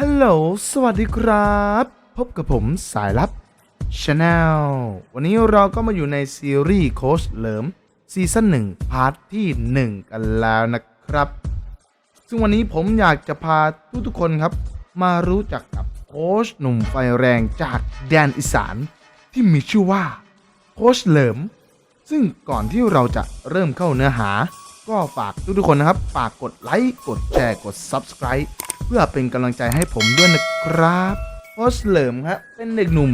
ฮัลโหล สวัสดีครับ พบกับผมสายลับชาแนลวันนี้เราก็มาอยู่ในซีรีส์โค้ชเหลิมซีซั่น1พาร์ทที่ 1 กันแล้วนะครับ ซึ่งวันนี้ผมอยากจะพาทุกทุกๆคนครับ มารู้จักกับโค้ชหนุ่มไฟแรงจากแดนอีสานที่มีชื่อว่าโค้ชเหลิม ซึ่งก่อนที่เราจะเริ่มเข้าเนื้อหา ก็ฝากทุกๆคนนะครับ ฝากกดไลค์ กดแชร์ กด Subscribe เพื่อเป็นกำลังใจให้ผมด้วยนะครับโค้ชเหลิมครับเป็นเด็กหนุ่ม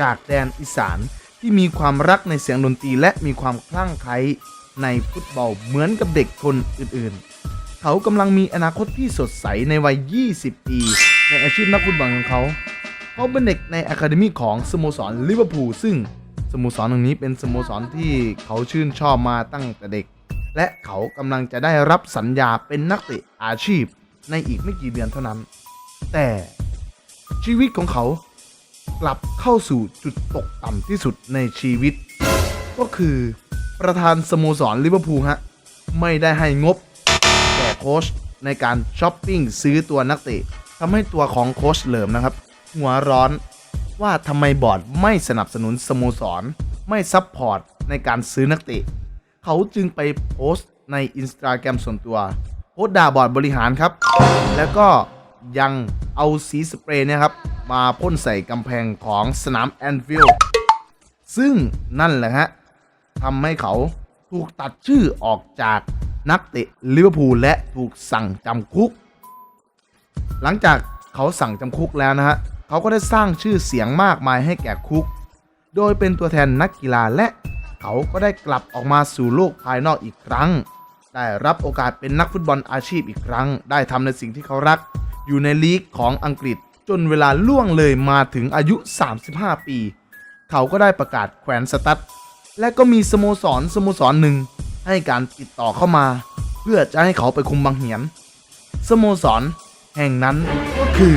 จากแดนอีสานที่มีความรักในเสียงดนตรีและมีความคลั่งไคล้ในฟุตบอลเหมือนกับเด็กคนอื่นๆ เขากำลังมีอนาคตที่สดใสในวัย 20 ปี ในอาชีพนักฟุตบอลของเขา เขาเป็นเด็กในอะคาเดมีของสโมสรลิเวอร์พูลซึ่งสโมสรแห่งนี้เป็นสโมสรที่เขาชื่นชอบมาตั้งแต่เด็ก และเขากำลังจะได้รับสัญญาเป็นนักเตะอาชีพ ในอีกไม่กี่เดือนเท่านั้น แต่ชีวิตของเขากลับเข้าสู่จุดตกต่ำที่สุดในชีวิต ก็คือประธานสโมสรลิเวอร์พูลฮะ ไม่ได้ให้งบแก่โค้ชในการช้อปปิ้งซื้อตัวนักเตะทำให้ตัวของโค้ชเหลิมนะครับ หัวร้อนว่าทำไมบอร์ดไม่สนับสนุนสโมสร ไม่ซัพพอร์ตในการซื้อนักเตะ เขาจึงไปโพสต์ในอินสตาแกรมส่วนตัว โพสด่าบอร์ดบริหารครับ แล้วก็ยังเอาสีสเปรย์เนี่ยครับ มาพ่นใส่กำแพงของสนามแอนฟิลด์ซึ่งนั่นแหละฮะทำให้เขาถูกตัดชื่อออกจากนักเตะลิเวอร์พูลและถูกสั่งจำคุก หลังจากเขาสั่งจำคุกแล้วนะฮะเขาก็ได้สร้างชื่อเสียงมากมายให้แก่คุก โดยเป็นตัวแทนนักกีฬาและเขาก็ได้กลับออกมาสู่โลกภายนอกอีกครั้ง ได้รับโอกาสเป็นนักฟุตบอลอาชีพอีกครั้ง ได้ทำในสิ่งที่เขารัก อยู่ในลีกของอังกฤษ จนเวลาล่วงเลยมาถึงอายุ 35 ปี เขาก็ได้ประกาศแขวนสตั๊ดและก็มีสโมสรสโมสรหนึ่งให้การติดต่อเข้ามา เพื่อจะให้เขาไปคุมบังเหียน สโมสรแห่งนั้นก็คือ